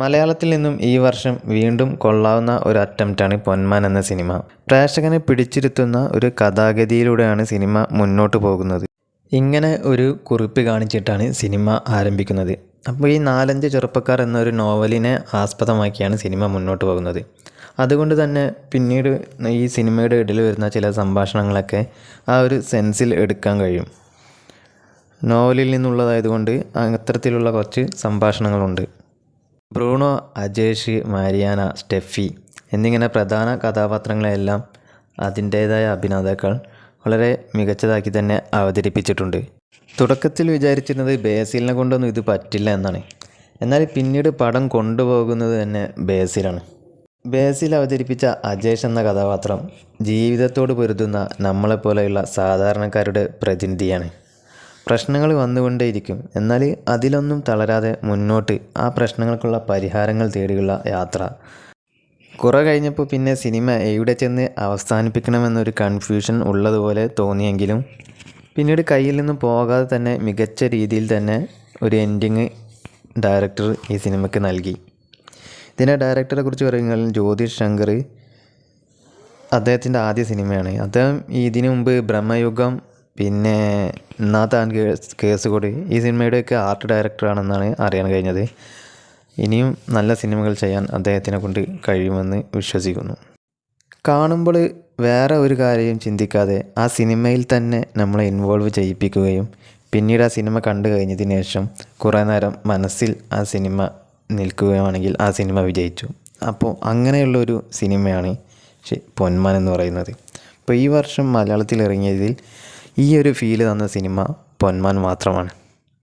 മലയാളത്തിൽ നിന്നും ഈ വർഷം വീണ്ടും കൊള്ളാവുന്ന ഒരു അറ്റംപ്റ്റാണ് പൊന്മാൻ എന്ന സിനിമ. പ്രേക്ഷകനെ പിടിച്ചിരുത്തുന്ന ഒരു കഥാഗതിയിലൂടെയാണ് സിനിമ മുന്നോട്ട് പോകുന്നത്. ഇങ്ങനെ ഒരു കുറിപ്പ് കാണിച്ചിട്ടാണ് സിനിമ ആരംഭിക്കുന്നത്. അപ്പോൾ ഈ നാലഞ്ച് ചെറുപ്പക്കാർ എന്നൊരു നോവലിനെ ആസ്പദമാക്കിയാണ് സിനിമ മുന്നോട്ട് പോകുന്നത്. അതുകൊണ്ട് തന്നെ പിന്നീട് ഈ സിനിമയുടെ ഇടയിൽ വരുന്ന ചില സംഭാഷണങ്ങളൊക്കെ ആ ഒരു സെൻസിൽ എടുക്കാൻ കഴിയും. നോവലിൽ നിന്നുള്ളതായതുകൊണ്ട് അത്തരത്തിലുള്ള കുറച്ച് സംഭാഷണങ്ങളുണ്ട്. ബ്രൂണോ അജേഷ് മാരിയാന സ്റ്റെഫി എന്നിങ്ങനെ പ്രധാന കഥാപാത്രങ്ങളെയെല്ലാം അതിന്റേതായ അഭിനേതാക്കൾ വളരെ മികച്ചതാക്കി തന്നെ അവതരിപ്പിച്ചിട്ടുണ്ട്. തുടക്കത്തിൽ വിചാരിച്ചിരുന്നത് ബേസിലിനെ കൊണ്ടൊന്നും ഇത് പറ്റില്ല എന്നാണ്. എന്നാൽ പിന്നീട് പടം കൊണ്ടുപോകുന്നത് തന്നെ ബേസിലാണ്. ബേസിൽ അവതരിപ്പിച്ച അജേഷ് എന്ന കഥാപാത്രം ജീവിതത്തോട് പൊരുതുന്ന നമ്മളെപ്പോലെയുള്ള സാധാരണക്കാരുടെ പ്രതിനിധിയാണ്. പ്രശ്നങ്ങൾ വന്നുകൊണ്ടേയിരിക്കും. എന്നാൽ അതിലൊന്നും തളരാതെ മുന്നോട്ട് ആ പ്രശ്നങ്ങൾക്കുള്ള പരിഹാരങ്ങൾ തേടിയുള്ള യാത്ര. കുറെ കഴിഞ്ഞപ്പോൾ പിന്നെ സിനിമ എവിടെ ചെന്ന് അവസാനിപ്പിക്കണമെന്നൊരു കൺഫ്യൂഷൻ ഉള്ളതുപോലെ തോന്നിയെങ്കിലും പിന്നീട് കയ്യിൽ നിന്നും പോകാതെ തന്നെ മികച്ച രീതിയിൽ തന്നെ ഒരു എൻഡിങ് ഡയറക്ടർ ഈ സിനിമയ്ക്ക് നൽകി. ഇതിനെ ഡയറക്ടറെ കുറിച്ച് പറയുകയാണെങ്കിൽ ജ്യോതിഷ് ശങ്കർ അദ്ദേഹത്തിന്റെ ആദ്യ സിനിമയാണ്. അദ്ദേഹം ഇതിനു മുമ്പ് ബ്രഹ്മയുഗം പിന്നെ നാഥാൻ കേസ് കൂടി. ഈ സിനിമയുടെയൊക്കെ ആർട്ട് ഡയറക്ടറാണെന്നാണ് അറിയാൻ കഴിഞ്ഞത്. ഇനിയും നല്ല സിനിമകൾ ചെയ്യാൻ അദ്ദേഹത്തിനെ കൊണ്ട് കഴിയുമെന്ന് വിശ്വസിക്കുന്നു. കാണുമ്പോൾ വേറെ ഒരു കാര്യം ചിന്തിക്കാതെ ആ സിനിമയിൽ തന്നെ നമ്മളെ ഇൻവോൾവ് ചെയ്യിപ്പിക്കുകയും പിന്നീട് ആ സിനിമ കണ്ടു കഴിഞ്ഞതിന് ശേഷം കുറേ നേരം മനസ്സിൽ ആ സിനിമ നിൽക്കുകയാണെങ്കിൽ ആ സിനിമ വിജയിച്ചു. അപ്പോൾ അങ്ങനെയുള്ളൊരു സിനിമയാണ് ശ- പൊന്മാൻ എന്ന് പറയുന്നത്. അപ്പോൾ ഈ വർഷം മലയാളത്തിൽ ഇറങ്ങിയതിൽ ഈ ഒരു ഫീൽ തന്ന സിനിമ പൊന്മാൻ മാത്രമാണ്.